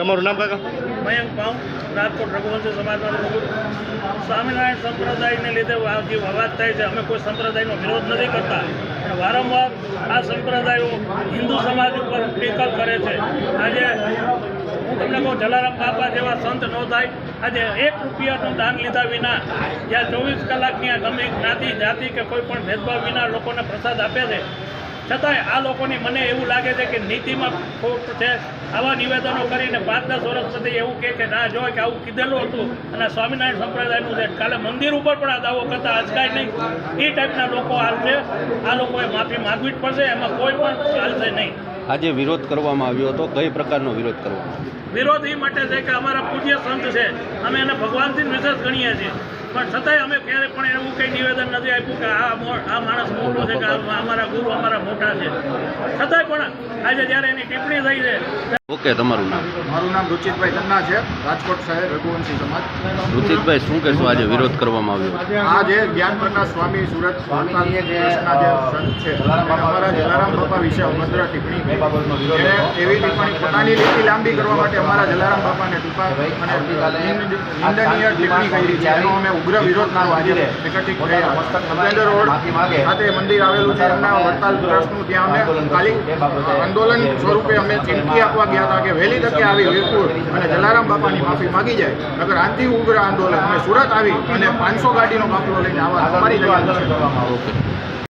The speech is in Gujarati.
તમારું નામ કાકા? મયંક પાઉ, રાજકોટ રઘુવંશી સમાજમાં સ્વામિનારાયણ સંપ્રદાયને લીધે જે અવાજ થાય છે, અમે કોઈ સંપ્રદાયનો વિરોધ નથી કરતા. પણ વારંવાર આ સંપ્રદાયો હિન્દુ સમાજ ઉપર ટીકલ કરે છે. આજે હું તમને કહું, જલારામ બાપા જેવા સંત ન થાય. આજે એક રૂપિયાનું દાન લીધા વિના જ્યાં ચોવીસ કલાકની આ ગમે જ્ઞાતિ જાતિ કે કોઈ પણ ભેદભાવ વિના લોકોને પ્રસાદ આપે છે. છતાંય આ લોકોની મને એવું લાગે છે કે નીતિમાં ખોટ છે. આવા નિવેદનો કરીને પાંચ દસ વર્ષ પછી એવું કહે કે ના જો કે આવું કીધેલું હતું અને સ્વામિનારાયણ સંપ્રદાયનું છે. કાલે મંદિર ઉપર પણ આ દાવો કરતા આજકાય નહીં. એ ટાઈપના લોકો હાલશે આ લોકોએ માફી માગવી જ પડશે. એમાં કોઈ પણ ચાલશે નહીં. આજે વિરોધ કરવામાં આવ્યો હતો. કઈ પ્રકારનો વિરોધ કરવામાં વિરોધ એ માટે છે કે અમારા પૂજ્ય સંત છે. અમે એને ભગવાનથી વિશેષ ગણીએ છીએ. પણ છતાંય અમે ક્યારે પણ એવું કંઈ નિવેદન નથી આપ્યું કે આ આ માણસ મોટો છે કે અમારા ગુરુ અમારા મોટા છે. છતાંય પણ આજે જ્યારે એની ટિપ્પણી થઈ છે ઓકે તમારું નામ? મારું નામ રુચિતભાઈ તન્ના છે રાજકોટ શહેર રઘુવંશી સમાજ. રુચિતભાઈ શું કહેશો આજે વિરોધ કરવામાં આવ્યો? આજે જ્ઞાનપરના જ્ઞાન પ્રકાશ સ્વામી સુરત સંત છે. અમારા જલારામ બાપા વિશે અભદ્ર ટિપ્પણી. એવી ટિપ્પણી પોતાની લીટી લાંબી કરવા માટે અમારા જલારામ બાપાને ટૂંકા અને નિંદનીય ટિપ્પણી કરી. છે એનો અમે ઉગ્ર વિરોધ કરવા આજે થયા. રોડ ખાતે મંદિર આવેલું છે. એમના વડતાલ ટ્રસ્ટનું ત્યાં અમે ખાલી આંદોલન સ્વરૂપે અમે ચીમકી આપવા ગયા હતા કે વહેલી તકે આવી વિરપુર અને જલારામ બાપાની માફી માગી જાય. અગર આંતિ ઉગ્ર આંદોલન. અમે સુરત આવી અને પાંચસો ગાડીનો કાફલો લઈને આવા અમારી છે. ઓકે